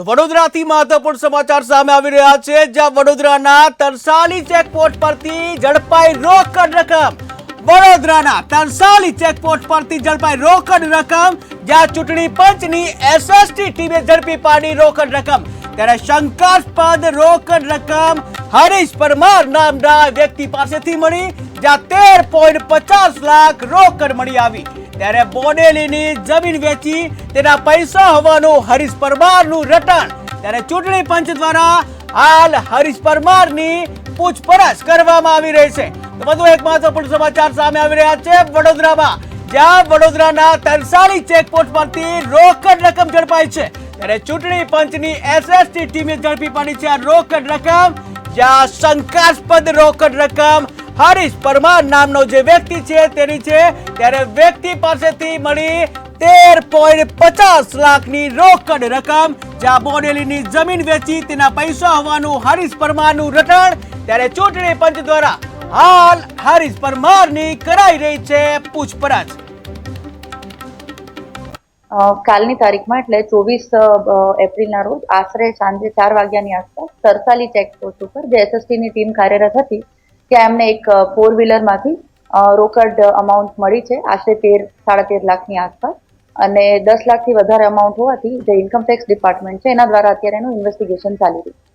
તો વડોદરાથી મહત્વપૂર્ણ સમાચાર સામે આવી રહ્યા છે, જ્યાં વડોદરાના તરસાલી ચેકપોસ્ટ પરથી ઝડપાઈ રોકડ રકમ. વડોદરાના તરસાલી ચેકપોસ્ટ પરથી ઝડપાઈ રોકડ રકમ, જ્યાં ચૂંટણી પંચની એસએસટી ટીમે ઝડપી પાડી રોકડ રકમ. ત્યારે શંકાસ્પદ રોકડ રકમ હરીશ પરમાર નામના વ્યક્તિ પાસેથી મળી. જ્યાં તેર પોઈન્ટ પચાસ લાખ રોકડ મળી આવી. ત્યારે બોડેલીની જમીન વેચી તેના પૈસા હોવાનું હરીશ પરમારનું રટણ. ત્યારે ચૂંટણી પંચ દ્વારા હાલ હરીશ પરમારની પૂછપરછ કરવામાં આવી રહી છે. તો વધુ એક મહત્વપૂર્ણ સમાચાર સામે આવી રહ્યા છે. વડોદરામાં, જ્યાં વડોદરાના તરસાલી ચેકપોસ્ટ પરથી રોકડ રકમ ઝડપાઈ છે. ત્યારે ચૂંટણી પંચની એસએસટી ટીમે ઝડપી પાડી છે આ રોકડ રકમ. જ્યાં શંકાસ્પદ રોકડ રકમ હરીશ પરમાર નામનો જે વ્યક્તિ છે તેની છે, ત્યારે વ્યક્તિ પાસેથી મળી તેર પોઈન્ટ પચાસ લાખની રોકડ રકમ, જ્યાં બોડેલીની જમીન વેચી તેના પૈસા હોવાનું હરીશ પરમારનું રટણ, ત્યારે ચૂંટણી પંચ દ્વારા હાલ હરીશ પરમારની કરાઈ રહી છે પૂછપરછ. કાલની તારીખમાં, એટલે ચોવીસ એપ્રિલના રોજ આશરે સાંજે ચાર વાગ્યાની આસપાસ સરસાલી ચેકપોસ્ટ ઉપર જે એસએસટીની ટીમ કાર્યરત હતી. ત્યાં એમને એક ફોર વ્હીલરમાંથી રોકડ અમાઉન્ટ મળી છે. આશરે તેર, સાડા તેર લાખની આસપાસ. અને દસ લાખથી વધારે અમાઉન્ટ હોવાથી જે ઇન્કમટેક્સ ડિપાર્ટમેન્ટ છે, એના દ્વારા અત્યારે એનું ઇન્વેસ્ટિગેશન ચાલી રહ્યું છે.